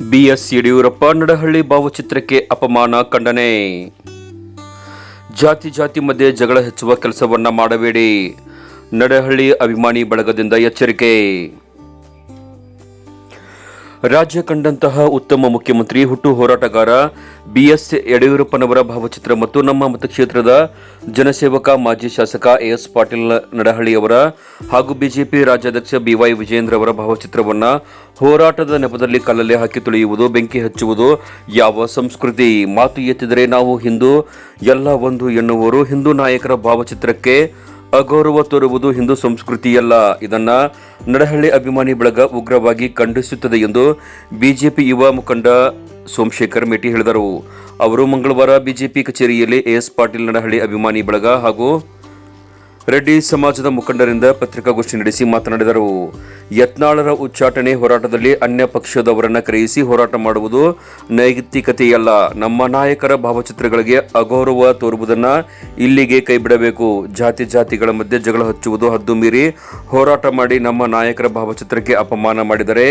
BS Yediyurappa Nadahalli ಭಾವಚಿತ್ರಕ್ಕೆ ಅಪಮಾನ ಖಂಡನೆ. ಜಾತಿ ಜಾತಿ ಮಧ್ಯೆ ಜಗಳ ಹೆಚ್ಚುವ ಕೆಲಸವನ್ನ ಮಾಡಬೇಡಿ. ನಡಹಳ್ಳಿ ಅಭಿಮಾನಿ ಬಳಗದಿಂದ ಎಚ್ಚರಿಕೆ. ರಾಜ್ಯ ಕಂಡಂತಹ ಉತ್ತಮ ಮುಖ್ಯಮಂತ್ರಿ, ಹುಟ್ಟು ಹೋರಾಟಗಾರ ಬಿಎಸ್ ಯಡಿಯೂರಪ್ಪನವರ ಭಾವಚಿತ್ರ ಮತ್ತು ನಮ್ಮ ಮತಕ್ಷೇತ್ರದ ಜನಸೇವಕ ಮಾಜಿ ಶಾಸಕ ಎಎಸ್ ಪಾಟೀಲ್ ನಡಹಳ್ಳಿಯವರ ಹಾಗೂ ಬಿಜೆಪಿ ರಾಜ್ಯಾಧ್ಯಕ್ಷ ಬಿವೈ ವಿಜೇಂದ್ರ ಅವರ ಭಾವಚಿತ್ರವನ್ನು ಹೋರಾಟದ ನೆಪದಲ್ಲಿ ಕಲ್ಲಲ್ಲಿ ಹಾಕಿ ತುಳಿಯುವುದು, ಬೆಂಕಿ ಹಚ್ಚುವುದು ಯಾವ ಸಂಸ್ಕೃತಿ? ಮಾತು ಎತ್ತಿದರೆ ನಾವು ಹಿಂದೂ, ಎಲ್ಲ ಒಂದು ಎನ್ನುವರು ಹಿಂದೂ ನಾಯಕರ ಭಾವಚಿತ್ರಕ್ಕೆ ಅಗೌರವ ತೋರುವುದು ಹಿಂದೂ ಸಂಸ್ಕೃತಿಯಲ್ಲ. ಇದನ್ನ ನಡಹಳ್ಳಿ ಅಭಿಮಾನಿ ಬಳಗ ಉಗ್ರವಾಗಿ ಖಂಡಿಸುತ್ತದೆ ಎಂದು ಬಿಜೆಪಿ ಯುವ ಮುಖಂಡ ಸೋಮಶೇಖರ್ ಮೇಟಿ ಹೇಳಿದರು. ಅವರು ಮಂಗಳವಾರ ಬಿಜೆಪಿ ಕಚೇರಿಯಲ್ಲಿ ಎಸ್ ಪಾಟೀಲ್ ನಡಹಳ್ಳಿ ಅಭಿಮಾನಿ ಬಳಗ ಹಾಗೂ ರೆಡ್ಡಿ ಸಮಾಜದ ಮುಖಂಡರಿಂದ ಪತ್ರಿಕಾಗೋಷ್ಠಿ ನಡೆಸಿ ಮಾತನಾಡಿದರು. ಯತ್ನಾಳರ ಉಚ್ಚಾಟನೆ ಹೋರಾಟದಲ್ಲಿ ಅನ್ಯ ಪಕ್ಷದವರನ್ನು ಕರೆಯಿಸಿ ಹೋರಾಟ ಮಾಡುವುದು ನೈತಿಕತೆಯಲ್ಲ. ನಮ್ಮ ನಾಯಕರ ಭಾವಚಿತ್ರಗಳಿಗೆ ಅಗೌರವ ತೋರುವುದನ್ನು ಇಲ್ಲಿಗೆ ಕೈಬಿಡಬೇಕು. ಜಾತಿ ಜಾತಿಗಳ ಮಧ್ಯೆ ಜಗಳ ಹಚ್ಚುವುದು ಹದ್ದು ಮೀರಿ ಹೋರಾಟ ಮಾಡಿ ನಮ್ಮ ನಾಯಕರ ಭಾವಚಿತ್ರಕ್ಕೆ ಅಪಮಾನ ಮಾಡಿದರೆ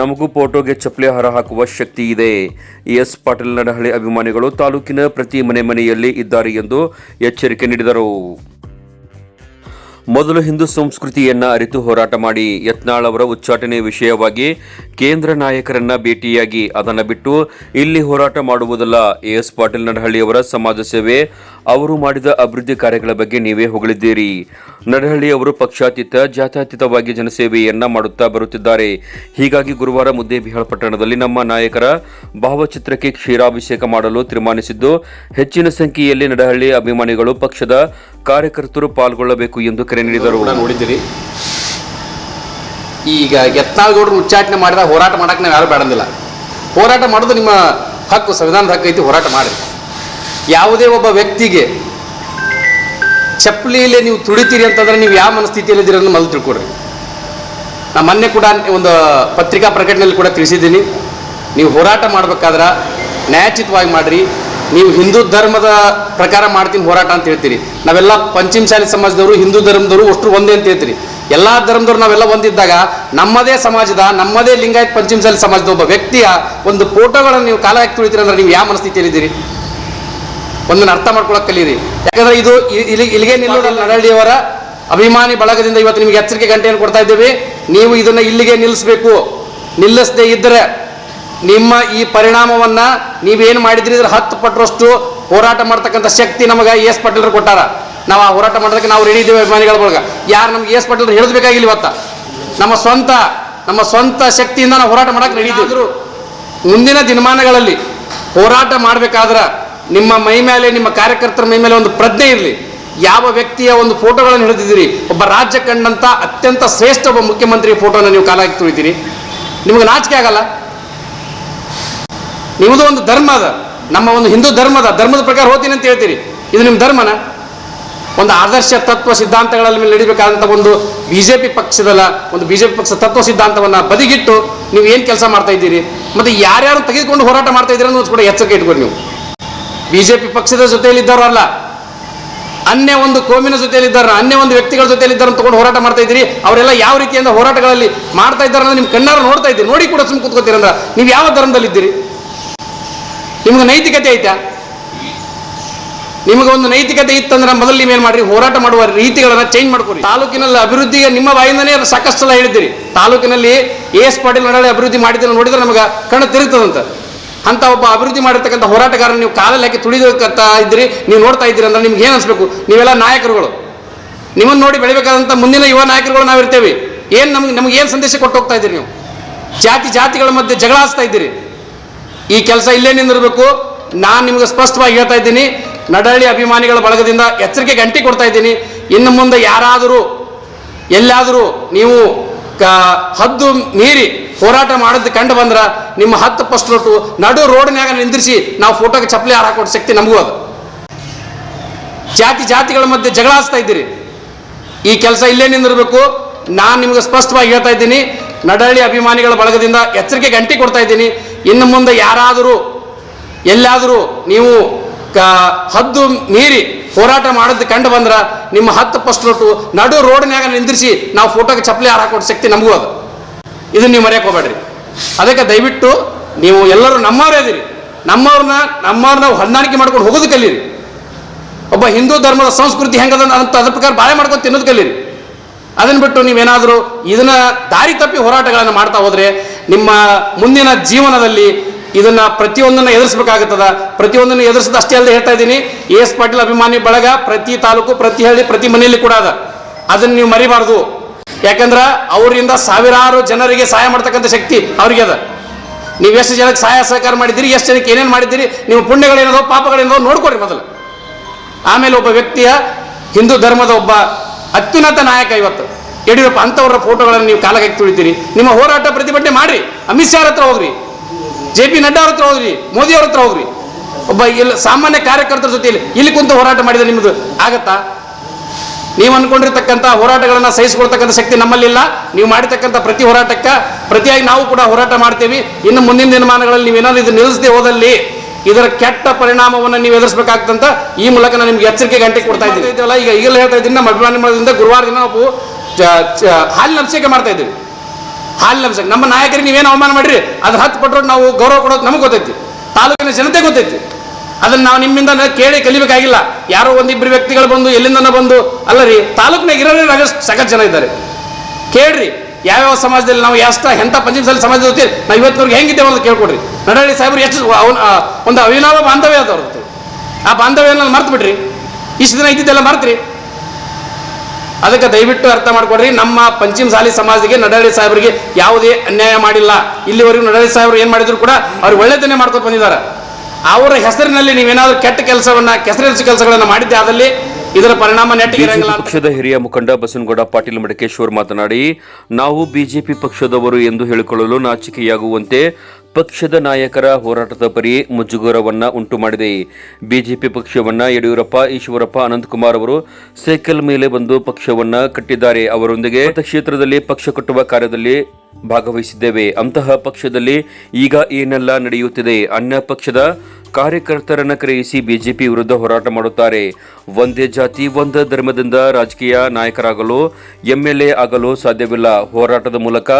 ನಮಗೂ ಫೋಟೋಗೆ ಚಪ್ಪಲಿ ಹರ ಹಾಕುವ ಶಕ್ತಿ ಇದೆ. ಎಸ್ ಪಾಟೀಲ್ ನಡಹಳ್ಳಿ ಅಭಿಮಾನಿಗಳು ತಾಲೂಕಿನ ಪ್ರತಿ ಮನೆ ಮನೆಯಲ್ಲಿ ಇದ್ದಾರೆ ಎಂದು ಎಚ್ಚರಿಕೆ ನೀಡಿದರು. ಮೊದಲು ಹಿಂದೂ ಸಂಸ್ಕೃತಿಯನ್ನ ಅರಿತು ಹೋರಾಟ ಮಾಡಿ ಯತ್ನಾಳ್ ಅವರ ಉಚ್ಚಾಟನೆ ವಿಷಯವಾಗಿ ಕೇಂದ್ರ ನಾಯಕರನ್ನ ಭೇಟಿಯಾಗಿ ಅದನ್ನು ಬಿಟ್ಟು ಇಲ್ಲಿ ಹೋರಾಟ ಮಾಡುವುದಲ್ಲ. ಎಎಸ್ ಪಾಟೀಲ್ ನಡಹಳ್ಳಿಯವರ ಸಮಾಜ ಸೇವೆ ಅವರು ಮಾಡಿದ ಅಭಿವೃದ್ಧಿ ಕಾರ್ಯಗಳ ಬಗ್ಗೆ ನೀವೇ ಹೊಗಳಿದ್ದೀರಿ. ನಡಹಳ್ಳಿ ಅವರು ಪಕ್ಷಾತೀತ, ಜಾತ್ಯತೀತವಾಗಿ ಜನಸೇವೆಯನ್ನ ಮಾಡುತ್ತಾ ಬರುತ್ತಿದ್ದಾರೆ. ಹೀಗಾಗಿ ಗುರುವಾರ ಮುದ್ದೇಬಿಹಾಳ ಪಟ್ಟಣದಲ್ಲಿ ನಮ್ಮ ನಾಯಕರ ಭಾವಚಿತ್ರಕ್ಕೆ ಕ್ಷೀರಾಭಿಷೇಕ ಮಾಡಲು ತೀರ್ಮಾನಿಸಿದ್ದು, ಹೆಚ್ಚಿನ ಸಂಖ್ಯೆಯಲ್ಲಿ ನಡಹಳ್ಳಿ ಅಭಿಮಾನಿಗಳು ಪಕ್ಷದ ಕಾರ್ಯಕರ್ತರು ಪಾಲ್ಗೊಳ್ಳಬೇಕು ಎಂದು ಕರೆ ನೀಡಿದರು. ಈಗ ಯತ್ನಾಳ್ ಗೌಡ್ರು ಉಚ್ಚಾಟನೆ ಮಾಡಿದ ಹೋರಾಟ ಮಾಡಕ್ಕೆ ನಾವು ಯಾರು ಬೇಡಂದಿಲ್ಲ. ಹೋರಾಟ ಮಾಡೋದು ನಿಮ್ಮ ಹಕ್ಕು, ಸಂವಿಧಾನದ ಹಕ್ಕು ಐತಿ, ಹೋರಾಟ ಮಾಡಿ. ಯಾವುದೇ ಒಬ್ಬ ವ್ಯಕ್ತಿಗೆ ಚಪ್ಪಲಿಯಲ್ಲಿ ನೀವು ತುಳಿತೀರಿ ಅಂತಂದ್ರೆ ನೀವು ಯಾವ ಮನಸ್ಥಿತಿಯಲ್ಲಿ ಅನ್ನೋ ಮೊದಲು ತಿಳ್ಕೊಡ್ರಿ. ನಾ ಮೊನ್ನೆ ಕೂಡ ಒಂದು ಪತ್ರಿಕಾ ಪ್ರಕಟಣೆಯಲ್ಲಿ ಕೂಡ ತಿಳಿಸಿದ್ದೀನಿ. ನೀವು ಹೋರಾಟ ಮಾಡಬೇಕಾದ್ರೆ ನ್ಯಾಯಚಿತವಾಗಿ ಮಾಡಿರಿ. ನೀವು ಹಿಂದೂ ಧರ್ಮದ ಪ್ರಕಾರ ಮಾಡ್ತೀನಿ ಹೋರಾಟ ಅಂತ ಹೇಳ್ತೀರಿ. ನಾವೆಲ್ಲ ಪಂಚಮಶಾಲಿ ಸಮಾಜದವರು, ಹಿಂದೂ ಧರ್ಮದವರು ಅಷ್ಟು ಒಂದೇ ಅಂತ ಹೇಳ್ತೀರಿ. ಎಲ್ಲ ಧರ್ಮದವರು ನಾವೆಲ್ಲ ಒಂದಿದ್ದಾಗ ನಮ್ಮದೇ ಸಮಾಜದ, ನಮ್ಮದೇ ಲಿಂಗಾಯತ್ ಪಂಚಮಶಾಲಿ ಸಮಾಜದ ಒಬ್ಬ ವ್ಯಕ್ತಿಯ ಒಂದು ಫೋಟೋಗಳನ್ನು ನೀವು ಕಾಲ ಹಾಕಿ ತುಳಿತೀರಿ ಅಂದ್ರೆ ನೀವು ಯಾವ ಮನಸ್ಥಿತಿಯಲ್ಲಿದ್ದೀರಿ? ಒಂದನ್ನು ಅರ್ಥ ಮಾಡ್ಕೊಳಕ್ಕೆ ಕಲೀರಿ. ಯಾಕಂದ್ರೆ ಇದು ಇಲ್ಲಿ ಇಲ್ಲಿಗೆ ನಿಲ್ಲೋದಲ್ಲ ನಡಹಳ್ಳಿಯವರ ಅಭಿಮಾನಿ ಬಳಗದಿಂದ ಇವತ್ತು ನಿಮಗೆ ಎಚ್ಚರಿಕೆ ಗಂಟೆಯನ್ನು ಕೊಡ್ತಾ ಇದ್ದೀವಿ. ನೀವು ಇದನ್ನ ಇಲ್ಲಿಗೆ ನಿಲ್ಲಿಸಬೇಕು. ನಿಲ್ಲಿಸದೇ ಇದ್ದರೆ ನಿಮ್ಮ ಈ ಪರಿಣಾಮವನ್ನ ನೀವೇನು ಮಾಡಿದ್ರಿ ಇದ್ರ ಹತ್ತು ಪಟ್ಟರಷ್ಟು ಹೋರಾಟ ಮಾಡ್ತಕ್ಕಂಥ ಶಕ್ತಿ ನಮಗೆ ಎಸ್ ಪಟೇಲ್ರು ಕೊಟ್ಟಾರ. ನಾವು ಆ ಹೋರಾಟ ಮಾಡೋದಕ್ಕೆ ನಾವು ರೆಡಿ ಇದ್ದೀವಿ ಅಭಿಮಾನಿಗಳ ಬಳಗ. ಯಾರು ನಮ್ಗೆ ಎಸ್ ಪಟೇಲ್ ಹೇಳಬೇಕಾಗಿಲ್ಲ ಇವತ್ತ. ನಮ್ಮ ಸ್ವಂತ ನಮ್ಮ ಸ್ವಂತ ಶಕ್ತಿಯಿಂದ ನಾವು ಹೋರಾಟ ಮಾಡಕ್ಕೆ ರೆಡಿ ಇದ್ದೀವಿ. ಮುಂದಿನ ದಿನಮಾನಗಳಲ್ಲಿ ಹೋರಾಟ ಮಾಡಬೇಕಾದ್ರೆ ನಿಮ್ಮ ಮೈ ಮೇಲೆ, ನಿಮ್ಮ ಕಾರ್ಯಕರ್ತರ ಮೈ ಮೇಲೆ ಒಂದು ಪ್ರಜ್ಞೆ ಇರಲಿ. ಯಾವ ವ್ಯಕ್ತಿಯ ಒಂದು ಫೋಟೋಗಳನ್ನು ಹಿಡಿದಿದ್ದೀರಿ? ಒಬ್ಬ ರಾಜ್ಯ ಕಂಡಂಥ ಅತ್ಯಂತ ಶ್ರೇಷ್ಠ ಒಬ್ಬ ಮುಖ್ಯಮಂತ್ರಿ ಫೋಟೋನ ನೀವು ಕಾಲ ಹಾಕಿ ತುಳಿತೀರಿ ನಿಮಗೆ ನಾಚಿಕೆ ಆಗಲ್ಲ? ನಿಮ್ಮದು ಒಂದು ಧರ್ಮ ಅದ. ನಮ್ಮ ಒಂದು ಹಿಂದೂ ಧರ್ಮದ ಧರ್ಮದ ಪ್ರಕಾರ ಹೋತೀನಿ ಅಂತ ಹೇಳ್ತೀರಿ. ಇದು ನಿಮ್ಮ ಧರ್ಮನ? ಒಂದು ಆದರ್ಶ ತತ್ವ ಸಿದ್ಧಾಂತಗಳ ಮೇಲೆ ನಡಿಬೇಕಾದಂಥ ಒಂದು ಬಿಜೆಪಿ ಪಕ್ಷದಲ್ಲ, ಒಂದು ಬಿಜೆಪಿ ಪಕ್ಷ ತತ್ವ ಸಿದ್ಧಾಂತವನ್ನ ಬದಿಗಿಟ್ಟು ನೀವು ಏನು ಕೆಲಸ ಮಾಡ್ತಾ ಇದ್ದೀರಿ? ಮತ್ತೆ ಯಾರ್ಯಾರು ತೆಗೆದುಕೊಂಡು ಹೋರಾಟ ಮಾಡ್ತಾ ಇದ್ದೀರಿ ಅನ್ನೋದು ಕೂಡ ಎಚ್ಚರಿಕೆ ಇಟ್ಕೊಂಡು ನೀವು. ಬಿಜೆಪಿ ಪಕ್ಷದ ಜೊತೆಯಲ್ಲಿದ್ದವರು ಅಲ್ಲ ಅನ್ಯ ಒಂದು ಕೋಮಿನ ಜೊತೆಯಲ್ಲಿದ್ದಾರೆ ಅನ್ಯ ಒಂದು ವ್ಯಕ್ತಿಗಳ ಜೊತೆಯಲ್ಲಿದ್ದಾರೆ ಅಂತ ತಗೊಂಡು ಹೋರಾಟ ಮಾಡ್ತಾ ಇದ್ದೀರಿ. ಅವರೆಲ್ಲ ಯಾವ ರೀತಿಯಿಂದ ಹೋರಾಟಗಳಲ್ಲಿ ಮಾಡ್ತಾ ಇದ್ದಾರೆ ಅಂದ್ರೆ ನಿಮ್ಮ ಕಣ್ಣಾರ ನೋಡ್ತಾ ಇದ್ದೀರಿ. ನೋಡಿ ಕೂಡ ಸುಮ್ಮನೆ ಕೂತ್ಕೋತೀರಂದ್ರ ನೀವು ಯಾವ ಧರ್ಮದಲ್ಲಿದ್ದೀರಿ ನಿಮ್ಗೆ ನೈತಿಕತೆ ಐತಾ? ನಿಮಗೆ ಒಂದು ನೈತಿಕತೆ ಇತ್ತಂದ್ರೆ ಮೊದಲು ನೀವೇನು ಮಾಡ್ರಿ? ಹೋರಾಟ ಮಾಡುವ ರೀತಿಗಳನ್ನ ಚೇಂಜ್ ಮಾಡ್ಕೊರಿ. ತಾಲೂಕಿನಲ್ಲಿ ಅಭಿವೃದ್ಧಿಗೆ ನಿಮ್ಮ ಬಾಯಿಂದನೇ ಸಾಕಷ್ಟು ಸಲ ಹೇಳಿದ್ದೀರಿ. ತಾಲೂಕಿನಲ್ಲಿ ಎಸ್ ಪಾಟೀಲ್ ನಡಾಳೆ ಅಭಿವೃದ್ಧಿ ಮಾಡಿದ್ದನ್ನು ನೋಡಿದ್ರೆ ನಮಗೆ ಕಣ್ಣು ತಿರುಗ್ತದಂತ. ಅಂತ ಒಬ್ಬ ಅಭಿವೃದ್ಧಿ ಮಾಡಿರ್ತಕ್ಕಂಥ ಹೋರಾಟಗಾರನ ನೀವು ಕಾಲಲ್ಲಿ ತುಳಿದಕ್ಕಂತ ಇದ್ರಿ ನೀವು ನೋಡ್ತಾ ಇದ್ದೀರಿ ಅಂದ್ರೆ ನಿಮ್ಗೆ ಏನು ಅನ್ಸ್ಬೇಕು? ನೀವೆಲ್ಲ ನಾಯಕರುಗಳು. ನಿಮ್ಮನ್ನು ನೋಡಿ ಬೆಳಿಬೇಕಾದಂಥ ಮುಂದಿನ ಯುವ ನಾಯಕರುಗಳು ನಾವಿರ್ತೇವೆ. ಏನು ನಮ್ಗೆ ನಮ್ಗೆ ಏನು ಸಂದೇಶ ಕೊಟ್ಟು ಹೋಗ್ತಾ ಇದ್ದೀರಿ ನೀವು? ಜಾತಿ, ಜಾತಿಗಳ ಮಧ್ಯೆ ಜಗಳ ಹಚ್ತಾ ಇದ್ದೀರಿ. ಈ ಕೆಲಸ ಇಲ್ಲೇ ನಿಂದಿರಬೇಕು ನಾನು ನಿಮ್ಗೆ ಸ್ಪಷ್ಟವಾಗಿ ಹೇಳ್ತಾ ಇದ್ದೀನಿ, ನಡಹಳ್ಳಿ ಅಭಿಮಾನಿಗಳ ಬಳಗದಿಂದ ಎಚ್ಚರಿಕೆ ಗಂಟೆ ಕೊಡ್ತಾ ಇದ್ದೀನಿ. ಇನ್ನು ಮುಂದೆ ಯಾರಾದರೂ, ಎಲ್ಲಾದರೂ ನೀವು ಕ ಹದ್ದು ಮೀರಿ ಹೋರಾಟ ಮಾಡೋದು ಕಂಡು ಬಂದ್ರೆ ನಿಮ್ಮ ಹತ್ತು ಫಸ್ಟ್ ರೋಟು ನಡು ರೋಡ್ನ್ಯಾಗ ನಿಂದಿರಿಸಿ ನಾವು ಫೋಟೋಗೆ ಚಪ್ಪಲಿ ಹಾರ ಕೊಟ್ಟ ಶಕ್ತಿ ನಮಗೂ ಅದು. ಜಾತಿ ಜಾತಿಗಳ ಮಧ್ಯೆ ಜಗಳ ಹಚ್ತಾ ಇದ್ದೀರಿ. ಈ ಕೆಲಸ ಇಲ್ಲೇ ನಿಂದಿರಬೇಕು. ನಾನು ನಿಮ್ಗೆ ಸ್ಪಷ್ಟವಾಗಿ ಹೇಳ್ತಾ ಇದ್ದೀನಿ. ನಡಹಳ್ಳಿ ಅಭಿಮಾನಿಗಳ ಬಳಗದಿಂದ ಎಚ್ಚರಿಕೆ ಗಂಟೆ ಕೊಡ್ತಾ ಇದ್ದೀನಿ. ಇನ್ನು ಮುಂದೆ ಯಾರಾದರೂ, ಎಲ್ಲಾದರೂ ನೀವು ಕ ಹದ್ದು ಮೀರಿ ಹೋರಾಟ ಮಾಡೋದು ಕಂಡು ಬಂದ್ರೆ ನಿಮ್ಮ ಹತ್ತು ಪಸ್ಟ್ ರೊಟ್ಟು ನಡು ರೋಡ್ನ್ಯಾಗ ನಿಂದಿರಿಸಿ ನಾವು ಫೋಟೋಗೆ ಚಪ್ಪಲಿ ಹಾರ ಹಾಕೊಡೋ ಶಕ್ತಿ ನಮಗೂ ಅದು. ಇದನ್ನ ನೀವು ಮರೆಯಕ್ಕೆ ಹೋಗ್ಬೇಡ್ರಿ. ಅದಕ್ಕೆ ದಯವಿಟ್ಟು ನೀವು ಎಲ್ಲರೂ ನಮ್ಮವರೇ ಅದಿರಿ ನಮ್ಮವ್ರನ್ನ ನಮ್ಮವ್ರನ್ನ ಹೊಂದಾಣಿಕೆ ಮಾಡ್ಕೊಂಡು ಹೋಗೋದು ಕಲೀರಿ. ಒಬ್ಬ ಹಿಂದೂ ಧರ್ಮದ ಸಂಸ್ಕೃತಿ ಹೆಂಗದ ಅಂತ ಅದ್ರ ಪ್ರಕಾರ ಬಾಳೆ ಮಾಡ್ಕೊಂಡು ತಿನ್ನೋದು ಕಲೀರಿ. ಅದನ್ನ ಬಿಟ್ಟು ನೀವೇನಾದರೂ ಇದನ್ನ ದಾರಿ ತಪ್ಪಿ ಹೋರಾಟಗಳನ್ನು ಮಾಡ್ತಾ ಹೋದರೆ ನಿಮ್ಮ ಮುಂದಿನ ಜೀವನದಲ್ಲಿ ಇದನ್ನ ಪ್ರತಿಯೊಂದನ್ನು ಎದುರಿಸಬೇಕಾಗುತ್ತದ. ಪ್ರತಿಯೊಂದನ್ನು ಎದುರಿಸದ ಅಷ್ಟೇ ಅಲ್ಲದೆ ಹೇಳ್ತಾ ಇದ್ದೀನಿ, ಎ ಎಸ್ ಪಾಟೀಲ್ ಅಭಿಮಾನಿ ಬಳಗ ಪ್ರತಿ ತಾಲೂಕು, ಪ್ರತಿ ಹಳ್ಳಿ, ಪ್ರತಿ ಮನೆಯಲ್ಲಿ ಕೂಡ ಅದ. ಅದನ್ನ ನೀವು ಮರಿಬಾರ್ದು. ಯಾಕಂದ್ರೆ ಅವರಿಂದ ಸಾವಿರಾರು ಜನರಿಗೆ ಸಹಾಯ ಮಾಡ್ತಕ್ಕಂಥ ಶಕ್ತಿ ಅವ್ರಿಗೆ ಅದ. ನೀವು ಎಷ್ಟು ಜನಕ್ಕೆ ಸಹಾಯ, ಸಹಕಾರ ಮಾಡಿದ್ದೀರಿ, ಎಷ್ಟು ಜನಕ್ಕೆ ಏನೇನು ಮಾಡಿದ್ದೀರಿ, ನೀವು ಪುಣ್ಯಗಳೇನದೋ, ಪಾಪಗಳೇನದೋ ನೋಡ್ಕೊಡ್ರಿ ಮೊದಲು. ಆಮೇಲೆ ಒಬ್ಬ ವ್ಯಕ್ತಿಯ ಹಿಂದೂ ಧರ್ಮದ ಒಬ್ಬ ಅತ್ಯುನ್ನತ ನಾಯಕ ಇವತ್ತು. ಯಡಿಯೂರಪ್ಪ, ಅಂಥವ್ರ ಫೋಟೋಗಳನ್ನು ನೀವು ಕಾಲಕ್ಕೆ ತುಳಿತೀರಿ. ನಿಮ್ಮ ಹೋರಾಟ ಪ್ರತಿಭಟನೆ ಮಾಡಿರಿ. ಅಮಿತ್ ಶಾ ಹತ್ರ ಹೋಗ್ರಿ. ಜೆ ಪಿ ನಡ್ಡಾ ಅವ್ರ ಹತ್ರ ಹೋಗ್ರಿ, ಮೋದಿ ಅವ್ರ ಹತ್ರ ಹೋಗ್ರಿ. ಒಬ್ಬ ಇಲ್ಲಿ ಸಾಮಾನ್ಯ ಕಾರ್ಯಕರ್ತರ ಜೊತೆಯಲ್ಲಿ ಇಲ್ಲಿ ಕುಂತು ಹೋರಾಟ ಮಾಡಿದರೆ ನಿಮ್ಮದು ಆಗತ್ತಾ? ನೀವು ಅನ್ಕೊಂಡಿರ್ತಕ್ಕಂಥ ಹೋರಾಟಗಳನ್ನು ಸಹಿಸಿಕೊಳ್ತಕ್ಕಂಥ ಶಕ್ತಿ ನಮ್ಮಲ್ಲಿಲ್ಲ ನೀವು ಮಾಡಿರ್ತಕ್ಕಂಥ ಪ್ರತಿ ಹೋರಾಟಕ್ಕೆ ಪ್ರತಿಯಾಗಿ ನಾವು ಕೂಡ ಹೋರಾಟ ಮಾಡ್ತೀವಿ. ಇನ್ನು ಮುಂದಿನ ದಿನಮಾನಗಳಲ್ಲಿ ನೀವು ನೀವೇನಾದ್ರು ಇದು ನಿಲ್ಲಿಸದೆ ಹೋದಲ್ಲಿ ಇದರ ಕೆಟ್ಟ ಪರಿಣಾಮವನ್ನು ನೀವು ಎದುರಿಸಬೇಕಾಗ್ತಂತ ಈ ಮೂಲಕ ನಾನು ನಿಮ್ಗೆ ಎಚ್ಚರಿಕೆ ಗಂಟೆ ಕೊಡ್ತಾ ಇದ್ದೀವಿ ಈಗ ಈಗಲೇ ಹೇಳ್ತಾ ಇದ್ದೀನಿ, ನಮ್ಮ ಅಭಿಮಾನಿ ಮಾಡೋದ್ರಿಂದ ಗುರುವಾರ ದಿನ ನಾವು ಹಾಲಿನ ಅಭಿಷೇಕ ಮಾಡ್ತಾ ಇದ್ದೀವಿ. ಹಾಲಿನ ಲಭಿಸಕ್ಕೆ ನಮ್ಮ ನಾಯಕರಿಗೆ ನೀವೇನು ಅವಮಾನ ಮಾಡ್ರಿ? ಅದು ಹತ್ತು ಪಟ್ರೋ ನಾವು ಗೌರವ ಕೊಡೋದು ನಮಗೆ ಗೊತ್ತೈತಿ. ತಾಲೂಕಿನ ಜನತೆ ಗೊತ್ತೈತಿ. ಅದನ್ನು ನಾವು ನಿಮ್ಮಿಂದ ಕೇಳಿ ಕಲಿಬೇಕಾಗಿಲ್ಲ. ಯಾರೋ ಒಂದಿಬ್ಬರು ವ್ಯಕ್ತಿಗಳು ಬಂದು ಎಲ್ಲಿಂದನ ಬಂದು ಅಲ್ಲ ರೀ ತಾಲೂಕಿನಾಗ ಇರೋರೇ ಸಖತ್ ಜನ ಇದ್ದಾರೆ. ಕೇಳ್ರಿ, ಯಾವ್ಯಾವ ಸಮಾಜದಲ್ಲಿ ನಾವು ಎಷ್ಟು ಎಂಥ ಪಂಚಮಸಾಲಿ ಸಮಾಜದ ಜೊತೆ ನಾವು ಇವತ್ತಿನವ್ರಿಗೆ ಹೆಂಗಿದ್ದೇವೆ ಅಂತ ಕೇಳ್ಕೊಡ್ರಿ. ನಡಹಳ್ಳಿ ಸಾಹೇಬ್ರು ಎಷ್ಟು ಒಂದು ಅವಿನಾವ ಬಾಂಧವ್ಯ ಅದ ಆ ಬಾಂಧವ್ಯನ ಮರ್ತು ಬಿಡ್ರಿ ಇಷ್ಟು ದಿನ ಇದ್ದಿದ್ದೆಲ್ಲ ಮರ್ತ್ರಿ. ಅದಕ್ಕೆ ದಯವಿಟ್ಟು ಅರ್ಥ ಮಾಡ್ಕೊಡ್ರಿ ನಮ್ಮ ಪಂಚಮಸಾಲಿ ಸಮಾಜಕ್ಕೆ ನಡಾಳಿ ಸಾಹೇಬರಿಗೆ ಯಾವುದೇ ಅನ್ಯಾಯ ಮಾಡಿಲ್ಲ. ಇಲ್ಲಿವರೆಗೂ ನಡಾಳಿ ಸಾಹೇಬರು ಏನು ಮಾಡಿದ್ರು ಕೂಡ ಅವ್ರು ಒಳ್ಳೆದನ್ನೇ ಮಾಡ್ಕೊಂಡು ಬಂದಿದ್ದಾರೆ. ಅವರ ಹೆಸರಿನಲ್ಲಿ ನೀವೇನಾದ್ರೂ ಕೆಟ್ಟ ಕೆಲಸವನ್ನ ಕೆಸರಿಸಿ ಕೆಲಸಗಳನ್ನ ಮಾಡಿದ್ದೆ ಆದಲ್ಲಿ ಇದರ ಪರಿಣಾಮ ಪಕ್ಷದ ಹಿರಿಯ ಮುಖಂಡ ಬಸನಗೌಡ ಪಾಟೀಲ್ ಮಡಕೇಶ್ವರ್ ಮಾತನಾಡಿ ನಾವು ಬಿಜೆಪಿ ಪಕ್ಷದವರು ಎಂದು ಹೇಳಿಕೊಳ್ಳಲು ನಾಚಿಕೆಯಾಗುವಂತೆ ಪಕ್ಷದ ನಾಯಕರ ಹೋರಾಟದ ಪರಿ ಮುಜುಗರವನ್ನ ಉಂಟು ಮಾಡಿದೆ ಬಿಜೆಪಿ ಪಕ್ಷವನ್ನ ಯಡಿಯೂರಪ್ಪ, ಈಶ್ವರಪ್ಪ, ಅನಂತಕುಮಾರ್ ಅವರು ಸೈಕಲ್ ಮೇಲೆ ಬಂದು ಪಕ್ಷವನ್ನ ಕಟ್ಟಿದ್ದಾರೆ. ಅವರೊಂದಿಗೆ ಕ್ಷೇತ್ರದಲ್ಲಿ ಪಕ್ಷ ಕಟ್ಟುವ ಕಾರ್ಯದಲ್ಲಿ ಭಾಗವಹಿಸಿದ್ದೇವೆ. ಅಂತಹ ಪಕ್ಷದಲ್ಲಿ ಈಗ ಏನೆಲ್ಲ ನಡೆಯುತ್ತಿದೆ? ಅನ್ಯ ಪಕ್ಷದ ಕಾರ್ಯಕರ್ತರನ್ನ ಕರೆಯಿಸಿ ಬಿಜೆಪಿ ವಿರುದ್ಧ ಹೋರಾಟ ಮಾಡುತ್ತಾರೆ. ಒಂದೇ ಜಾತಿ, ಒಂದೇ ಧರ್ಮದಿಂದ ರಾಜಕೀಯ ನಾಯಕರಾಗಲು, ಎಂಎಲ್ಎ ಆಗಲು ಸಾಧ್ಯವಿಲ್ಲ. ಹೋರಾಟದ ಮೂಲಕ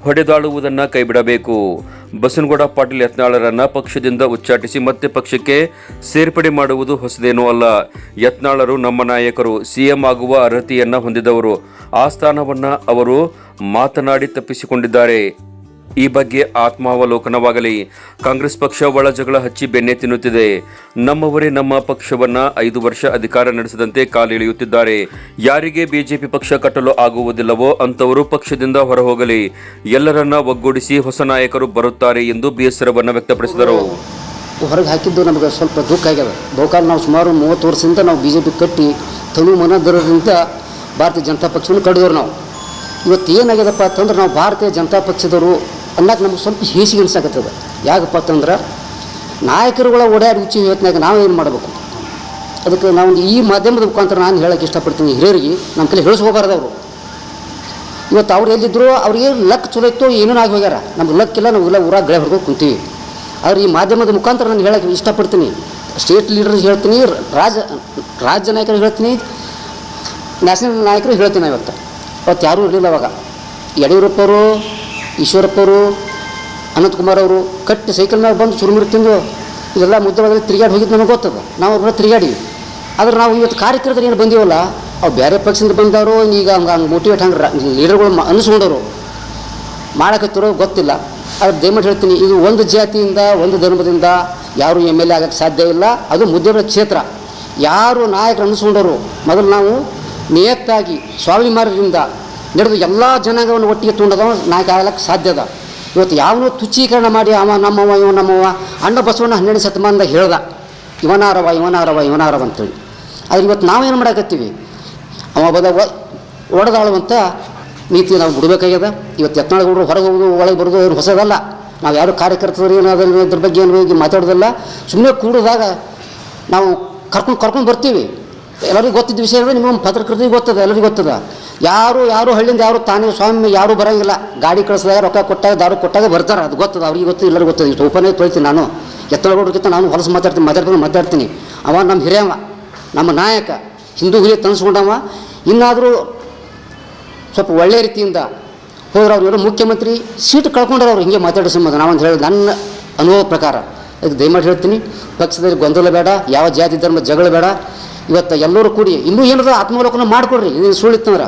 ಹೊಡೆದಾಡುವುದನ್ನು ಕೈಬಿಡಬೇಕು. ಬಸನಗೌಡ ಪಾಟೀಲ್ ಯತ್ನಾಳರನ್ನ ಪಕ್ಷದಿಂದ ಉಚ್ಚಾಟಿಸಿ ಮತ್ತೆ ಪಕ್ಷಕ್ಕೆ ಸೇರ್ಪಡೆ ಮಾಡುವುದು ಹೊಸದೇನೂ ಅಲ್ಲ. ಯತ್ನಾಳರು ನಮ್ಮ ನಾಯಕರು, ಸಿಎಂ ಆಗುವ ಅರ್ಹತೆಯನ್ನು ಹೊಂದಿದವರು. ಆ ಸ್ಥಾನವನ್ನು ಅವರು ಮಾತನಾಡಿ ತಪ್ಪಿಸಿಕೊಂಡಿದ್ದಾರೆ. ಈ ಬಗ್ಗೆ ಆತ್ಮಾವಲೋಕನವಾಗಲಿ. ಕಾಂಗ್ರೆಸ್ ಪಕ್ಷ ಒಳ ಜಗಳ ಹಚ್ಚಿ ಬೆನ್ನೆ ತಿನ್ನುತ್ತಿದೆ. ನಮ್ಮವರೇ ನಮ್ಮ ಪಕ್ಷವನ್ನ ಐದು ವರ್ಷ ಅಧಿಕಾರ ನಡೆಸದಂತೆ ಕಾಲಿಳಿಯುತ್ತಿದ್ದಾರೆ. ಯಾರಿಗೆ ಬಿಜೆಪಿ ಪಕ್ಷ ಕಟ್ಟಲು ಆಗುವುದಿಲ್ಲವೋ ಅಂತವರು ಪಕ್ಷದಿಂದ ಹೊರಹೋಗಲಿ. ಎಲ್ಲರನ್ನ ಒಗ್ಗೂಡಿಸಿ ಹೊಸ ನಾಯಕರು ಬರುತ್ತಾರೆ ಎಂದು ಬೇಸರವನ್ನು ವ್ಯಕ್ತಪಡಿಸಿದರು. ಹೊರಗೆ ಹಾಕಿದ್ದು ನಮಗೆ ಸ್ವಲ್ಪ ದುಃಖ ಆಗ್ಯದ. ಬಹುಕಾಲ ನಾವು ಸುಮಾರು ಮೂವತ್ತು ವರ್ಷದಿಂದ ನಾವು ಬಿ ಜೆ ಪಿ ಕಟ್ಟಿ ತನು ಮನದರದಿಂದ ಭಾರತೀಯ ಜನತಾ ಪಕ್ಷವನ್ನು ಕಡಿದವರು ನಾವು. ಇವತ್ತು ಏನಾಗ್ಯದಪ್ಪ ಅಂತಂದ್ರೆ ನಾವು ಭಾರತೀಯ ಜನತಾ ಪಕ್ಷದವರು ಅನ್ನಕ್ಕೆ ನಮ್ಗೆ ಸ್ವಲ್ಪ ಹೇಸಿಗೆ ಅನ್ಸಕತ್ತದ. ಯಾಕಪ್ಪ ಅಂತಂದ್ರೆ ನಾಯಕರುಗಳ ಓಡಾಡಿ ರುಚಿ ಇವತ್ತಿನಾಗ ನಾವು ಏನು ಮಾಡಬೇಕು? ಅದಕ್ಕೆ ನಾವು ಈ ಮಾಧ್ಯಮದ ಮುಖಾಂತರ ನಾನು ಹೇಳಕ್ಕೆ ಇಷ್ಟಪಡ್ತೀನಿ ಹಿರಿಯರಿಗೆ. ನಮ್ಮ ಕೈಲಿ ಹೇಳಿಸ್ಕೋಬಾರ್ದು ಅವರು. ಇವತ್ತು ಅವ್ರು ಎಲ್ಲಿದ್ರು ಅವ್ರಿಗೆ ಲಕ್ ಚಲೋ ಇತ್ತು ಆಗಿ ಹೋಗ್ಯಾರ. ನಮ್ಗೆ ಲಕ್ ಇಲ್ಲ ನಾವೆಲ್ಲ ಊರಾಗ ಗಳೆ ಹೊಡ್ಕೊಂಡು ಕುಂತೀವಿ. ಆದ್ರೆ ಈ ಮಾಧ್ಯಮದ ಮುಖಾಂತರ ನಾನು ಹೇಳಕ್ಕೆ ಇಷ್ಟಪಡ್ತೀನಿ. ಸ್ಟೇಟ್ ಲೀಡರ್ಸ್ ಹೇಳ್ತೀನಿ, ರಾಜ, ರಾಜ್ಯ ನಾಯಕರು ಹೇಳ್ತೀನಿ, ನ್ಯಾಷನಲ್ ನಾಯಕರು ಹೇಳ್ತೀನಿ ಇವತ್ತು. ಅವತ್ತು ಯಾರೂ ಇರಲಿಲ್ಲ ಅವಾಗ. ಯಡಿಯೂರಪ್ಪವರು ಈಶ್ವರಪ್ಪವರು ಅನಂತಕುಮಾರ್ ಅವರು ಕಟ್ಟಿ ಮೇಲೆ ಬಂದು ಚುರುಮುರು ತಿಂದು ಇದೆಲ್ಲ ಮುದ್ದೆ ತಿರುಗಾಡಿ ಹೋಗಿದ್ದು ನಮಗೆ ಗೊತ್ತದ. ನಾವು ಅವ್ರ ತಿರುಗಾಡಿ ಆದ್ರೆ ನಾವು ಇವತ್ತು ಕಾರ್ಯಕರ್ತರು ಏನು ಬಂದೀವಲ್ಲ ಅವು ಬೇರೆ ಪಕ್ಷದಿಂದ ಬಂದವರು, ಈಗ ಹಂಗೆ ಹಂಗೆ ಮೋಟಿವೇಟ್ ಹಂಗೆ ಲೀಡರ್ಗಳು ಅನಿಸ್ಕೊಂಡವರು. ಮಾಡೋಕತ್ತಿರೋ ಗೊತ್ತಿಲ್ಲ. ಆದರೆ ದಯಮಾಡಿ ಹೇಳ್ತೀನಿ, ಇದು ಒಂದು ಜಾತಿಯಿಂದ, ಒಂದು ಧರ್ಮದಿಂದ ಯಾರು ಎಂ ಎಲ್ ಎ ಆಗಕ್ಕೆ ಸಾಧ್ಯ ಇಲ್ಲ. ಅದು ಮುದ್ದೆಗಳ ಕ್ಷೇತ್ರ. ಯಾರು ನಾಯಕರು ಅನಿಸ್ಕೊಂಡವರು, ಮೊದಲು ನಾವು ನಿಯತ್ತಾಗಿ ಸ್ವಾಭಿಮಾನದಿಂದ ನಡೆದು ಎಲ್ಲ ಜನಾಂಗವನ್ನು ಒಟ್ಟಿಗೆ ತುಂಡದ ನಾಯಕ ಆಗಲಕ್ಕೆ ಸಾಧ್ಯದ ಇವತ್ತು ಯಾವನು ತುಚ್ಚೀಕರಣ ಮಾಡಿ ಅವ ನಮ್ಮವ ಇವ ನಮ್ಮವ ಅಣ್ಣ ಬಸವಣ್ಣ ಹನ್ನೆರಡು ಶತಮಾನದ ಹೇಳ್ದ, ಇವನಾರವ ಇವನಾರವ ಇವನಾರವ ಅಂತೇಳಿ. ಆದ್ರೆ ಇವತ್ತು ನಾವೇನು ಮಾಡಕತ್ತೀವಿ? ಅವ ಬದ ಒಡೆದಾಳುವಂಥ ನೀತಿ ನಾವು ಬಿಡಬೇಕಾಗ್ಯದ. ಇವತ್ತು ಯತ್ನಾಳಗೌಡರು ಹೊರಗೆ ಹೋಗೋದು, ಒಳಗೆ ಬರೋದು ಏನು ಹೊಸದಲ್ಲ. ನಾವು ಯಾರು ಕಾರ್ಯಕರ್ತರು ಏನು ಅದನ್ನ ಇದ್ರ ಬಗ್ಗೆ ಏನು ಹೋಗಿ ಮಾತಾಡೋದಿಲ್ಲ. ಸುಮ್ಮನೆ ಕೂಡಿದಾಗ ನಾವು ಕರ್ಕೊಂಡು ಕರ್ಕೊಂಡು ಬರ್ತೀವಿ. ಎಲ್ಲರಿಗೂ ಗೊತ್ತಿದ್ದ ವಿಷಯ ಅಂದರೆ ನಿಮ್ಮ ಪತ್ರಕರ್ತರಿಗೆ ಗೊತ್ತದ, ಎಲ್ಲರಿಗೂ ಗೊತ್ತದ. ಯಾರು ಯಾರು ಹಳ್ಳಿಯಿಂದ ಯಾರು ತಾನೇ ಸ್ವಾಮಿ, ಯಾರು ಬರೋಂಗಿಲ್ಲ. ಗಾಡಿ ಕಳಿಸಿದಾಗ ರೊಕ್ಕ ಕೊಟ್ಟಾಗ ದಾರು ಕೊಟ್ಟಾಗ ಬರ್ತಾರೆ. ಅದು ಗೊತ್ತದ, ಅವ್ರಿಗೆ ಗೊತ್ತು, ಎಲ್ಲರಿಗೂ ಗೊತ್ತದ ಇಷ್ಟು ಓಪನ್ ತೊಳಿತೀನಿ ನಾನು. ಎತ್ತಳಗೌಡ್ರಿಗಿಂತ ನಾನು ಹೊಲಸು ಮಾತಾಡ್ತೀನಿ ಮಾತಾಡ್ತೀನಿ ಮಾತಾಡ್ತೀನಿ. ಅವ ನಮ್ಮ ಹಿರಿಯವ, ನಮ್ಮ ನಾಯಕ, ಹಿಂದೂ ಹಿರಿಯ ತನ್ಸ್ಕೊಂಡವ. ಇನ್ನಾದರೂ ಸ್ವಲ್ಪ ಒಳ್ಳೆ ರೀತಿಯಿಂದ ಹೋದ್ರೆ ಅವ್ರು ಇವರು ಮುಖ್ಯಮಂತ್ರಿ, ಸೀಟ್ ಕಳ್ಕೊಂಡ್ರೆ ಅವ್ರು ಹಿಂಗೆ ಮಾತಾಡೋ ಸಂಬಂಧ. ನಾವಂತ ಹೇಳಿ ನನ್ನ ಅನುಭವ ಪ್ರಕಾರ. ಅದಕ್ಕೆ ದಯಮಾಡಿ ಹೇಳ್ತೀನಿ, ಪಕ್ಷದಲ್ಲಿ ಗೊಂದಲ ಬೇಡ, ಯಾವ ಜಾತಿ, ಧರ್ಮ, ಜಗಳ ಬೇಡ. ಇವತ್ತು ಎಲ್ಲರೂ ಕೂಡಿ ಇನ್ನೂ ಏನಾದರೂ ಆತ್ಮಾವಲೋಕನ ಮಾಡಿಕೊಡ್ರಿ. ಇದು ಸುಳ್ಳಿತ್ತಂದ್ರೆ.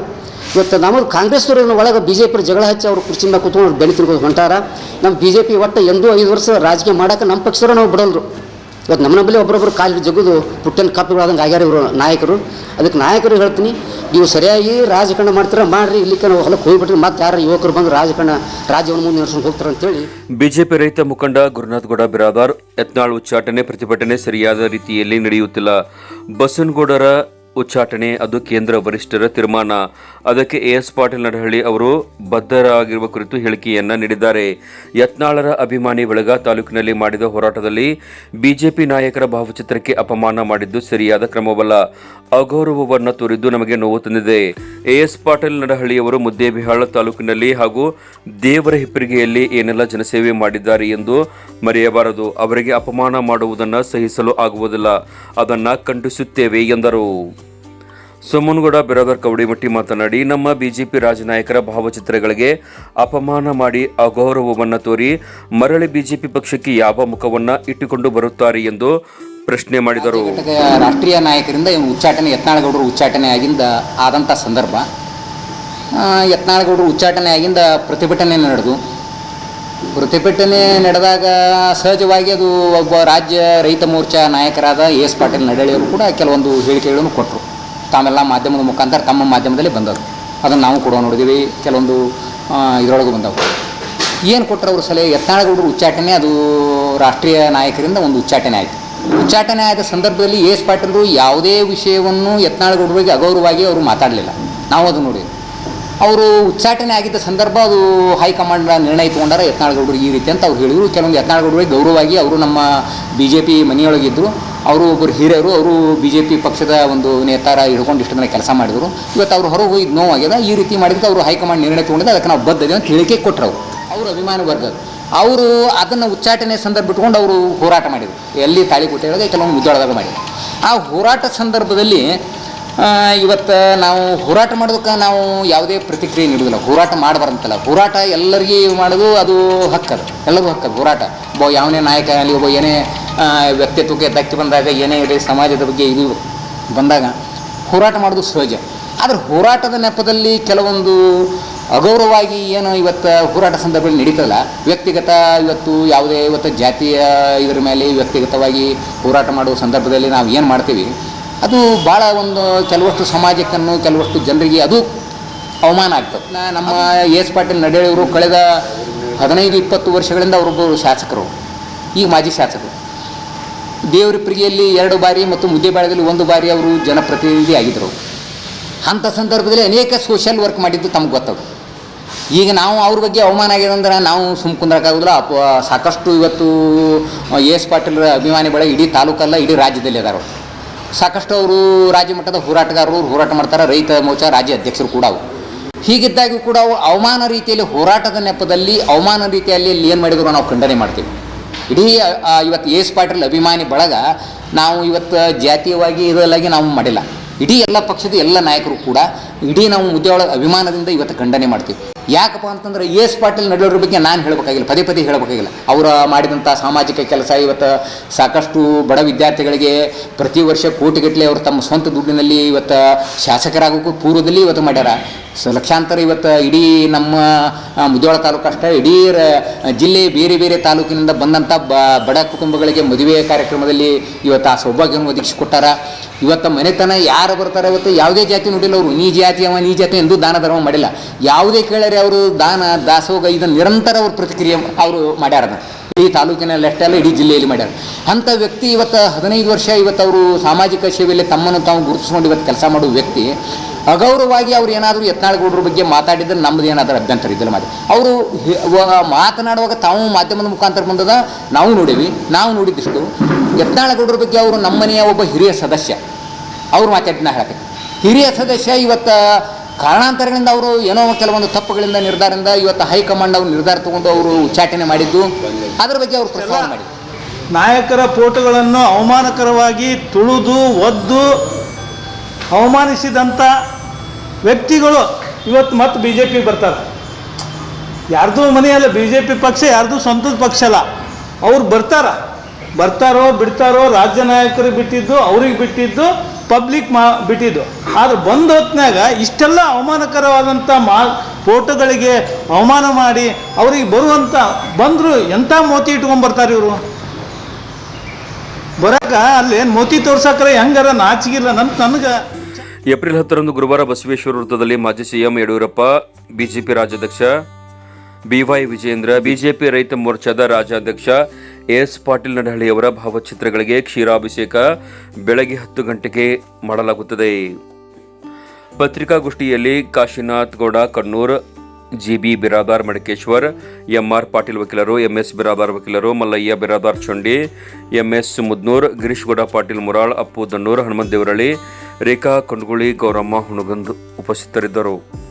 ಇವತ್ತು ನಮ್ಮದು ಕಾಂಗ್ರೆಸ್ನವ್ರು ಒಳಗೆ ಬಿ ಜೆ ಪಿ ಜಗಳ ಹಚ್ಚಿ ಅವ್ರು ಕುರ್ಚಿಂದ ಕುತ್ಕೊಂಡು ಬೆಳೆ ತಿರ್ಕೊಂಡು ಹೊಂಟಾರ. ನಮ್ಮ ಬಿ ಜೆ ಪಿ ಒಟ್ಟು ಎಂದೂ ಐದು ವರ್ಷ ರಾಜಕೀಯ ಮಾಡೋಕೆ ನಮ್ಮ ಪಕ್ಷದವ್ರು ನಾವು ಬಿಡಲ್ರು ಇವತ್ತು ನಮ್ಮ ನಮ್ಮಲ್ಲಿ ಒಬ್ಬರೊಬ್ಬರು ಕಾಲು ಜಗದು ಪುಟ್ಟನ ಕಾಪಿಗಳಾದಂಗೆ ಆಗ್ಯಾರ ಇವರು ನಾಯಕರು. ಅದಕ್ಕೆ ನಾಯಕರು ಹೇಳ್ತೀನಿ, ನೀವು ಸರಿಯಾಗಿ ರಾಜಕಾರಣ ಮಾಡ್ತೀರ, ಮಾಡ್ರಿ ಇಲ್ಲಿ ನಾವು ಹೊಲಕ್ಕೆ ಹೋಗ್ಬಿಟ್ರಿ ಮತ್ತೆ ಯಾರು ಯುವಕರು ಬಂದು ರಾಜಕಾರಣ, ರಾಜ್ಯವನ್ನು ಮುಂದೆ ನಡೆಸ್ಕೊಂಡು ಹೋಗ್ತಾರೆ ಅಂತೇಳಿ. ಬಿಜೆಪಿ ರೈತ ಮುಖಂಡ ಗುರುನಾಥ್ ಗೌಡ ಬಿರಾದಾರ್, ಯತ್ನಾಳ್ ಉಚ್ಚಾಟನೆ, ಪ್ರತಿಭಟನೆ ಸರಿಯಾದ ರೀತಿಯಲ್ಲಿ ನಡೆಯುತ್ತಿಲ್ಲ. ಬಸನಗೌಡರ ಉಚ್ಚಾಟನೆ, ಅದು ಕೇಂದ್ರ ವರಿಷ್ಠರ ತೀರ್ಮಾನ. ಅದಕ್ಕೆ ಎಎಸ್ ಪಾಟೀಲ್ ನಡಹಳ್ಳಿ ಅವರು ಬದ್ಧರಾಗಿರುವ ಕುರಿತು ಹೇಳಿಕೆಯನ್ನ ನೀಡಿದ್ದಾರೆ. ಯತ್ನಾಳರ ಅಭಿಮಾನಿ ಬೆಳಗ ತಾಲೂಕಿನಲ್ಲಿ ಮಾಡಿದ ಹೋರಾಟದಲ್ಲಿ ಬಿಜೆಪಿ ನಾಯಕರ ಭಾವಚಿತ್ರಕ್ಕೆ ಅಪಮಾನ ಮಾಡಿದ್ದು ಸರಿಯಾದ ಕ್ರಮವಲ್ಲ. ಅಗೌರವವನ್ನು ತೋರಿದ್ದು ನಮಗೆ ನೋವು ತಂದಿದೆ. ಎಎಸ್ ಪಾಟೀಲ್ ನಡಹಳ್ಳಿಯವರು ಮುದ್ದೇಬಿಹಾಳ ತಾಲೂಕಿನಲ್ಲಿ ಹಾಗೂ ದೇವರ ಹಿಪ್ಪರಿಗೆಯಲ್ಲಿ ಏನೆಲ್ಲ ಜನಸೇವೆ ಮಾಡಿದ್ದಾರೆ ಎಂದು ಮರೆಯಬಾರದು. ಅವರಿಗೆ ಅಪಮಾನ ಮಾಡುವುದನ್ನು ಸಹಿಸಲು ಆಗುವುದಿಲ್ಲ. ಅದನ್ನು ಖಂಡಿಸುತ್ತೇವೆ ಎಂದರು. ಸೋಮನಗೌಡ ಬಿರಾದರ್ ಕವಡಿಮಟ್ಟಿ ಮಾತನಾಡಿ, ನಮ್ಮ ಬಿಜೆಪಿ ರಾಜನಾಯಕರ ಭಾವಚಿತ್ರಗಳಿಗೆ ಅಪಮಾನ ಮಾಡಿ ಅಗೌರವವನ್ನು ತೋರಿ, ಮರಳಿ ಬಿಜೆಪಿ ಪಕ್ಷಕ್ಕೆ ಯಾವ ಮುಖವನ್ನ ಇಟ್ಟುಕೊಂಡು ಬರುತ್ತಾರೆ ಎಂದು ಪ್ರಶ್ನೆ ಮಾಡಿದರು. ರಾಷ್ಟ್ರೀಯ ನಾಯಕರಿಂದ ಉಚ್ಚಾಟನೆ, ಯತ್ನಾಳಗೌಡರು ಉಚ್ಚಾಟನೆ ಆಗಿಂದ ಆದಂಥ ಸಂದರ್ಭ. ಯತ್ನಾಳಗೌಡರು ಉಚ್ಚಾಟನೆ ಆಗಿಂದ ಪ್ರತಿಭಟನೆ ನಡೆದು, ಪ್ರತಿಭಟನೆ ನಡೆದಾಗ ಸಹಜವಾಗಿ ಅದು ಒಬ್ಬ ರಾಜ್ಯ ರೈತ ಮೋರ್ಚಾ ನಾಯಕರಾದ ಎಸ್ ಪಾಟೀಲ್ ನಡಳಿಯವರು ಕೂಡ ಕೆಲವೊಂದು ಹೇಳಿಕೆಗಳನ್ನು ಕೊಟ್ಟರು ತಾವೆಲ್ಲ ಮಾಧ್ಯಮದ ಮುಖಾಂತರ ತಮ್ಮ ಮಾಧ್ಯಮದಲ್ಲಿ ಬಂದದ್ದು ಅದನ್ನು ನಾವು ಕೂಡ ನೋಡಿದ್ದೀವಿ ಕೆಲವೊಂದು ಇದರೊಳಗೆ ಬಂದವು. ಏನು ಕೊಟ್ಟರು ಅವರು ಸಲಹೆ? ಯತ್ನಾಳಗೌಡರು ಉಚ್ಚಾಟನೆ ಅದು ರಾಷ್ಟ್ರೀಯ ನಾಯಕರಿಂದ ಒಂದು ಉಚ್ಚಾಟನೆ ಆಯಿತು. ಉಚ್ಚಾಟನೆ ಆದ ಸಂದರ್ಭದಲ್ಲಿ ಎಸ್ ಪಾಟೀಲರು ಯಾವುದೇ ವಿಷಯವನ್ನು ಯತ್ನಾಳಗೌಡರಿಗೆ ಅಗೌರವಾಗಿ ಅವರು ಮಾತಾಡಲಿಲ್ಲ. ನಾವು ಅದು ನೋಡಿದ್ವಿ. ಅವರು ಉಚ್ಚಾಟನೆ ಆಗಿದ್ದ ಸಂದರ್ಭ ಅದು ಹೈಕಮಾಂಡ್ ನಿರ್ಣಯ ತೊಗೊಂಡಾರ ಯತ್ನಾಳಗೌಡರು ಈ ರೀತಿ ಅಂತ ಅವ್ರು ಹೇಳಿದರು. ಕೆಲವೊಂದು ಯತ್ನಾಳಗೌಡರಿಗೆ ಗೌರವವಾಗಿ ಅವರು ನಮ್ಮ ಬಿ ಜೆ ಪಿ ಮನೆಯೊಳಗಿದ್ದರು ಅವರು ಒಬ್ಬರು ಹಿರಿಯರು, ಅವರು ಬಿ ಜೆ ಪಿ ಪಕ್ಷದ ಒಂದು ನೇತಾರ ಹಿಡ್ಕೊಂಡು ಇಷ್ಟು ದಿನ ಕೆಲಸ ಮಾಡಿದರು. ಇವತ್ತು ಅವರು ಹೊರಗೆ ಹೋಗಿ ನೋವಾಗಿದೆ ಈ ರೀತಿ ಮಾಡಿದ್ರೆ ಅವರು ಹೈಕಮಾಂಡ್ ನಿರ್ಣಯ ತೊಗೊಂಡಿದ್ದೆ, ಅದಕ್ಕೆ ನಾವು ಬದ್ಧದೆ ಅಂತ ಹೇಳಿಕೆ ಕೊಟ್ಟರು ಅವರು. ಅವರು ಅಭಿಮಾನಿ ವರ್ಗ ಅವರು ಅದನ್ನು ಉಚ್ಚಾಟನೆ ಸಂದರ್ಭ ಇಟ್ಕೊಂಡು ಅವರು ಹೋರಾಟ ಮಾಡಿದರು. ಎಲ್ಲಿ ತಾಳಿಕೋಟೆಯೊಳಗೆ ಕೆಲವೊಂದು ಮುದ್ದಾಳದಾಗ ಮಾಡಿದರು. ಆ ಹೋರಾಟ ಸಂದರ್ಭದಲ್ಲಿ ಇವತ್ತು ನಾವು ಹೋರಾಟ ಮಾಡೋದಕ್ಕೆ ನಾವು ಯಾವುದೇ ಪ್ರತಿಕ್ರಿಯೆ ನೀಡೋದಿಲ್ಲ. ಹೋರಾಟ ಮಾಡಬಾರ್ದಂತಲ್ಲ. ಹೋರಾಟ ಎಲ್ಲರಿಗೂ ಮಾಡೋದು ಅದು ಹಕ್ಕದು ಎಲ್ಲರಿಗೂ ಹಕ್ಕದು ಹೋರಾಟ. ಒಬ್ಬ ಯಾವನೇ ನಾಯಕ ಆಗಲಿ, ಒಬ್ಬ ಏನೇ ವ್ಯಕ್ತಿತ್ವಕ್ಕೆ ಧಕ್ಕೆ ಬಂದಾಗ ಏನೇ ಇರಲಿ, ಸಮಾಜದ ಬಗ್ಗೆ ಇದು ಬಂದಾಗ ಹೋರಾಟ ಮಾಡೋದು ಸಹಜ. ಆದರೆ ಹೋರಾಟದ ನೆಪದಲ್ಲಿ ಕೆಲವೊಂದು ಅಗೌರವವಾಗಿ ಏನು ಇವತ್ತು ಹೋರಾಟ ಸಂದರ್ಭದಲ್ಲಿ ನಡೀತಲ್ಲ ವ್ಯಕ್ತಿಗತ ಇವತ್ತು ಯಾವುದೇ ಇವತ್ತು ಜಾತಿಯ ಇದರ ಮೇಲೆ ವ್ಯಕ್ತಿಗತವಾಗಿ ಹೋರಾಟ ಮಾಡುವ ಸಂದರ್ಭದಲ್ಲಿ ನಾವು ಏನು ಮಾಡ್ತೀವಿ, ಅದು ಭಾಳ ಒಂದು ಕೆಲವಷ್ಟು ಸಮಾಜಕ್ಕನ್ನು, ಕೆಲವಷ್ಟು ಜನರಿಗೆ ಅದು ಅವಮಾನ ಆಗ್ತದೆ. ನಮ್ಮ ಎಸ್ ಪಾಟೀಲ್ ನಡೆಯವರು ಕಳೆದ ಹದಿನೈದು, ಇಪ್ಪತ್ತು ವರ್ಷಗಳಿಂದ ಅವರೊಬ್ಬರು ಶಾಸಕರು, ಈಗ ಮಾಜಿ ಶಾಸಕರು. ದೇವರಿಪ್ರಿಗೆಯಲ್ಲಿ ಎರಡು ಬಾರಿ ಮತ್ತು ಮುದ್ದೇಬಾಳದಲ್ಲಿ ಒಂದು ಬಾರಿ ಅವರು ಜನಪ್ರತಿನಿಧಿ ಆಗಿದ್ದರು. ಅಂಥ ಸಂದರ್ಭದಲ್ಲಿ ಅನೇಕ ಸೋಷಿಯಲ್ ವರ್ಕ್ ಮಾಡಿದ್ದು ತಮ್ಗೆ ಗೊತ್ತದು. ಈಗ ನಾವು ಅವ್ರ ಬಗ್ಗೆ ಅವಮಾನ ಆಗಿದೆ ಅಂದ್ರೆ ನಾವು ಸುಮ್ ಕುಂದ್ರಕ್ಕಾಗೋದಿಲ್ಲ ಸಾಕಷ್ಟು ಇವತ್ತು ಎ ಎಸ್ ಪಾಟೀಲ್ ಅಭಿಮಾನಿಗಳ ಇಡೀ ತಾಲೂಕಲ್ಲ, ಇಡೀ ರಾಜ್ಯದಲ್ಲಿ ಅದಾರ. ಸಾಕಷ್ಟು ಅವರು ರಾಜ್ಯ ಮಟ್ಟದ ಹೋರಾಟಗಾರರು ಹೋರಾಟ ಮಾಡ್ತಾರೆ. ರೈತ ಮೋರ್ಚಾ ರಾಜ್ಯ ಅಧ್ಯಕ್ಷರು ಕೂಡ ಅವರು ಹೀಗಿದ್ದಾಗೂ ಕೂಡ ಅವು ಅವಮಾನ ರೀತಿಯಲ್ಲಿ ಹೋರಾಟದ ನೆಪದಲ್ಲಿ, ಅವಮಾನ ರೀತಿಯಲ್ಲಿ ಅಲ್ಲಿ ಏನು ಮಾಡಿದ್ರು ನಾವು ಖಂಡನೆ ಮಾಡ್ತೀವಿ. ಇಡೀ ಇವತ್ತು ಏಸ್ ಪಾಟೀಲ್ ಅಭಿಮಾನಿ ಬಳಗ ನಾವು ಇವತ್ತು ಜಾತೀಯವಾಗಿ ಇದರಲ್ಲಾಗಿ ನಾವು ಮಾಡಿಲ್ಲ. ಇಡೀ ಎಲ್ಲ ಪಕ್ಷದ ಎಲ್ಲ ನಾಯಕರು ಕೂಡ ಇಡೀ ನಾವು ಮುದ್ದೆಯೊಳಗೆ ಅಭಿಮಾನದಿಂದ ಇವತ್ತು ಖಂಡನೆ ಮಾಡ್ತೀವಿ. ಯಾಕಪ್ಪ ಅಂತಂದ್ರೆ ಎಸ್ ಪಾಟೀಲ್ ನಡೆಯೋರ ಬಗ್ಗೆ ನಾನು ಹೇಳಬೇಕಾಗಿಲ್ಲ, ಪದೇ ಪದೇ ಹೇಳಬೇಕಾಗಿಲ್ಲ. ಅವರ ಮಾಡಿದಂಥ ಸಾಮಾಜಿಕ ಕೆಲಸ ಇವತ್ತು ಸಾಕಷ್ಟು ಬಡ ವಿದ್ಯಾರ್ಥಿಗಳಿಗೆ ಪ್ರತಿ ವರ್ಷ ಕೋಟಿಗಟ್ಟಲೆ ಅವರು ತಮ್ಮ ಸ್ವಂತ ದುಡ್ಡಿನಲ್ಲಿ ಇವತ್ತು ಶಾಸಕರಾಗೋಕ್ಕೂ ಪೂರ್ವದಲ್ಲಿ ಇವತ್ತು ಮಾಡ್ಯಾರ. ಸೊ ಲಕ್ಷಾಂತರ ಇವತ್ತು ಇಡೀ ನಮ್ಮ ಮುಜೋಳ ತಾಲೂಕು ಅಷ್ಟೇ, ಇಡೀ ಜಿಲ್ಲೆ ಬೇರೆ ಬೇರೆ ತಾಲೂಕಿನಿಂದ ಬಂದಂಥ ಬಡ ಕುಟುಂಬಗಳಿಗೆ ಮದುವೆ ಕಾರ್ಯಕ್ರಮದಲ್ಲಿ ಇವತ್ತು ಆ ಸೌಭಾಗ್ಯವನ್ನು ಒದಗಿಸಿಕೊಟ್ಟಾರ. ಇವತ್ತು ಮನೆತನ ಯಾರು ಬರ್ತಾರೆ ಇವತ್ತು? ಯಾವುದೇ ಜಾತಿ ನೋಡಿಲ್ಲ ಅವರು, ನೀ ಜಾತಿ ಅವ, ನೀ ಜಾತಿ ಎಂದು ದಾನ ಧರ್ಮ ಮಾಡಿಲ್ಲ. ಯಾವುದೇ ಕೇಳರೆ ಅವರು ದಾನ ದಾಸೋಗ ಇದನ್ನು ನಿರಂತರ ಅವ್ರ ಪ್ರತಿಕ್ರಿಯೆ ಅವರು ಮಾಡ್ಯಾರ ಅದನ್ನ. ಈ ತಾಲೂಕಿನಲ್ಲಿ ಅಷ್ಟೇ ಅಲ್ಲ ಇಡೀ ಜಿಲ್ಲೆಯಲ್ಲಿ ಮಾಡ್ಯಾರ. ಅಂಥ ವ್ಯಕ್ತಿ ಇವತ್ತು ಹದಿನೈದು ವರ್ಷ ಇವತ್ತು ಅವರು ಸಾಮಾಜಿಕ ಸೇವೆಯಲ್ಲಿ ತಮ್ಮನ್ನು ತಾವು ಗುರುತಿಸ್ಕೊಂಡು ಇವತ್ತು ಕೆಲಸ ಮಾಡುವ ವ್ಯಕ್ತಿ ಅಗೌರವವಾಗಿ ಅವ್ರು ಏನಾದರೂ ಯತ್ನಾಳಗೌಡರ ಬಗ್ಗೆ ಮಾತಾಡಿದ್ರೆ ನಮ್ಮದು ಏನಾದರೂ ಅಭ್ಯಂತರ ಇದ್ದಲ್ಲ ಮಾಡಿ. ಅವರು ಮಾತನಾಡುವಾಗ ತಾವು ಮಾಧ್ಯಮದ ಮುಖಾಂತರ ಬಂದದ, ನಾವು ನೋಡೀವಿ. ನಾವು ನೋಡಿದ್ದಿಷ್ಟು ಯತ್ನಾಳಗೌಡರ ಬಗ್ಗೆ ಅವರು ನಮ್ಮನೆಯ ಒಬ್ಬ ಹಿರಿಯ ಸದಸ್ಯ. ಅವ್ರು ಮಾತಾಡಿದ್ನ ಹೇಳಕ್ಕೆ ಹಿರಿಯ ಸದಸ್ಯ ಇವತ್ತು ಕಾರಣಾಂತರಗಳಿಂದ ಅವರು ಏನೋ ಕೆಲವೊಂದು ತಪ್ಪುಗಳಿಂದ ನಿರ್ಧಾರದಿಂದ ಇವತ್ತು ಹೈಕಮಾಂಡ್ ಅವರು ನಿರ್ಧಾರ ತಗೊಂಡು ಅವರು ಉಚ್ಚಾಟನೆ ಮಾಡಿದ್ದು. ಅದರ ಬಗ್ಗೆ ಅವರು ಪ್ರಸ್ತಾವನೆ ಮಾಡಿದ್ರು. ನಾಯಕರ ಫೋಟೋಗಳನ್ನು ಅವಮಾನಕರವಾಗಿ ತುಳಿದು ಒದ್ದು ಅವಮಾನಿಸಿದಂಥ ವ್ಯಕ್ತಿಗಳು ಇವತ್ತು ಮತ್ತೆ ಬಿ ಜೆ ಪಿಗೆ ಬರ್ತಾರೆ. ಯಾರ್ದೂ ಮನೆಯಲ್ಲ ಬಿ ಜೆ ಪಿ ಪಕ್ಷ ಯಾರ್ದೂ ಸ್ವಂತದ ಪಕ್ಷ ಅಲ್ಲ. ಅವ್ರು ಬರ್ತಾರ. ಬರ್ತಾರೋ ಬಿಡ್ತಾರೋ ರಾಜ್ಯ ನಾಯಕರಿಗೆ ಬಿಟ್ಟಿದ್ದು ಅವ್ರಿಗೆ ಬಿಟ್ಟಿದ್ದು ಪಬ್ಲಿಕ್ ಮಾ ಬಿಟ್ಟಿದ್ದು. ಆದ್ರೆ ಬಂದ ಹೊತ್ನಾಗ ಇಷ್ಟೆಲ್ಲ ಅವಮಾನಕರವಾದಂಥ ಮಾ ಫೋಟೋಗಳಿಗೆ ಅವಮಾನ ಮಾಡಿ ಅವ್ರಿಗೆ ಬರುವಂಥ ಬಂದರು ಎಂಥ ಮೋತಿ ಇಟ್ಕೊಂಡ್ಬರ್ತಾರೆ ಇವರು? ಬರಕ ಅಲ್ಲಿ ಮೋತಿ ತೋರ್ಸಕ್ರೆ ಹೆಂಗಾರ ನಾಚಿಗಿಲ್ಲ ನಂತ ನನಗೆ? ಏಪ್ರಿಲ್ ಹತ್ತರಂದು ಗುರುವಾರ ಬಸವೇಶ್ವರ ವೃತ್ತದಲ್ಲಿ ಮಾಜಿ ಸಿಎಂ ಯಡಿಯೂರಪ್ಪ, ಬಿಜೆಪಿ ರಾಜ್ಯಾಧ್ಯಕ್ಷ ಬಿವೈ ವಿಜೇಂದ್ರ ಬಿಜೆಪಿ ರೈತ ಮೋರ್ಚಾದ ರಾಜ್ಯಾಧ್ಯಕ್ಷ ಎಸ್ ಪಾಟೀಲ್ ನಡಹಳ್ಳಿಯವರ ಭಾವಚಿತ್ರಗಳಿಗೆ ಕ್ಷೀರಾಭಿಷೇಕ ಬೆಳಗ್ಗೆ ಹತ್ತು ಗಂಟೆಗೆ ಮಾಡಲಾಗುತ್ತದೆ. ಪತ್ರಿಕಾಗೋಷ್ಠಿಯಲ್ಲಿ ಕಾಶಿನಾಥ್ ಗೌಡ ಕಣ್ಣೂರ್ ಜಿಬಿ ಬಿರಾದಾರ್ ಮಡಕೇಶ್ವರ್, ಎಂಆರ್ ಪಾಟೀಲ್ ವಕೀಲರು, ಎಂಎಸ್ ಬಿರಾದಾರ್ ವಕೀಲರು, ಮಲ್ಲಯ್ಯ ಬಿರಾದಾರ್ ಚೊಂಡಿ, ಎಂಎಸ್ ಮುದ್ನೂರ್ ಗಿರೀಶ್ ಗೌಡ ಪಾಟೀಲ್ ಮುರಾಳ್, ಅಪ್ಪು ದಣ್ಣೂರ್ ಹನುಮಂತ ದೇವರಳ್ಳಿ ರೇಖಾ ಕೊಂಡಗುಳಿ, ಗೌರಮ್ಮ ಹುಣಗಂದ್ ಉಪಸ್ಥಿತರಿದ್ದರು.